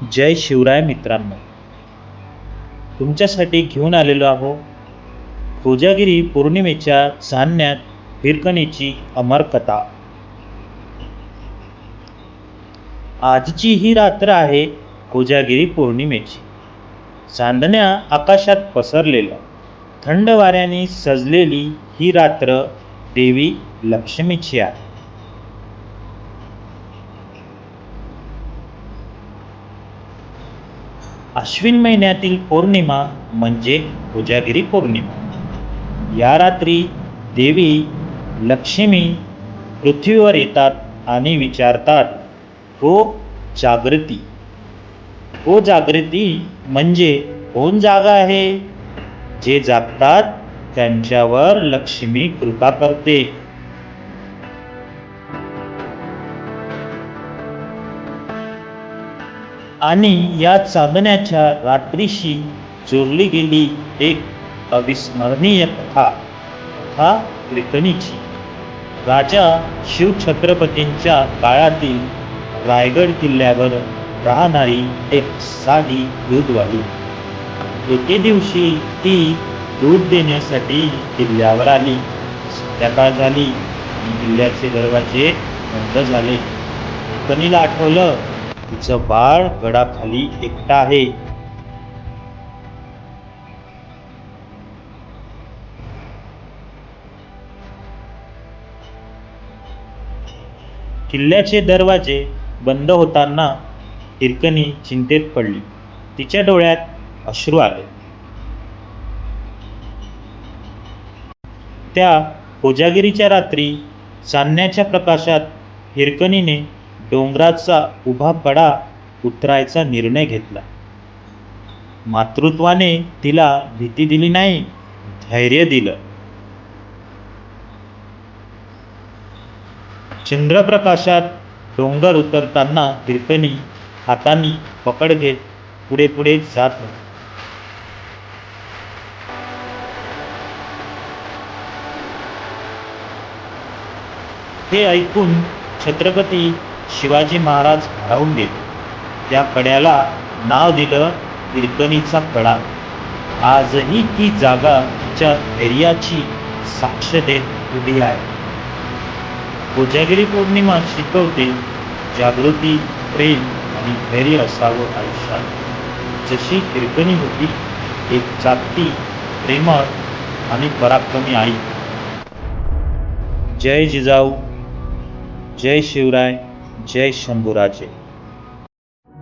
जय शिवराय मित्रांनो. तुमच्यासाठी घेऊन आलेलो आहो कोजागिरी पौर्णिमेच्या सान्यात हिरकणीची अमर कथा आजची ही रात्र आहे कोजागिरी पौर्णिमेची. चांदण्या आकाशात पसरलेल्या थंड वाऱ्याने सजलेली ही रात्र देवी लक्ष्मीची आहे. अश्विन महिन्यातील पौर्णिमा म्हणजे कोजागिरी पौर्णिमा. या रात्री देवी लक्ष्मी पृथ्वीवर येतात आणि विचारतात हो जागृती. हो जागृती म्हणजे कोण जागा आहे? जे जागतात त्यांच्यावर लक्ष्मी कृपा करते. आणि या चांदण्याच्या रात्रीशी जोडली गेली एक अविस्मरणीय कथा कथा कीर्तनीची राजा शिवछत्रपतींच्या काळातील रायगड किल्ल्यावर राहणारी एक साधी दूधवाली एके दिवशी ती दूध देण्यासाठी किल्ल्यावर आली. संध्याकाळ झाली. किल्ल्याचे दरवाजे बंद झाले. कनीला आठवलं तिचं बाळ गडाखाली एकटा आहे. किल्ल्याचे दरवाजे बंद होताना हिरकणी चिंतेत पडली. तिच्या डोळ्यात अश्रू आले. त्या कोजागिरीच्या रात्री चांदण्याच्या प्रकाशात हिरकणीने डोंगराचा उभा कडा उतरायचा निर्णय घेतला. मातृत्वाने तिला भीती दिली नाही धैर्य दिलं. चंद्रप्रकाशात डोंगर उतरताना हिरकणी हातांनी पकड घेत पुढे पुढे जात हे ऐकून छत्रपती शिवाजी महाराज भारावून देत. त्या कड्याला नाव दिलं हिरकणीचा कडा आजही ती जागा तिच्या धैर्याची साक्ष देत उभी आहे. कोजागिरी पौर्णिमा शिकवते जागृती प्रेम आणि धैर्य असावं आयुष्यात. जशी हिरकणी होती एक जागती प्रेमळ आणि पराक्रमी आई. जय जिजाऊ जय शिवराय. जय शंभूराजे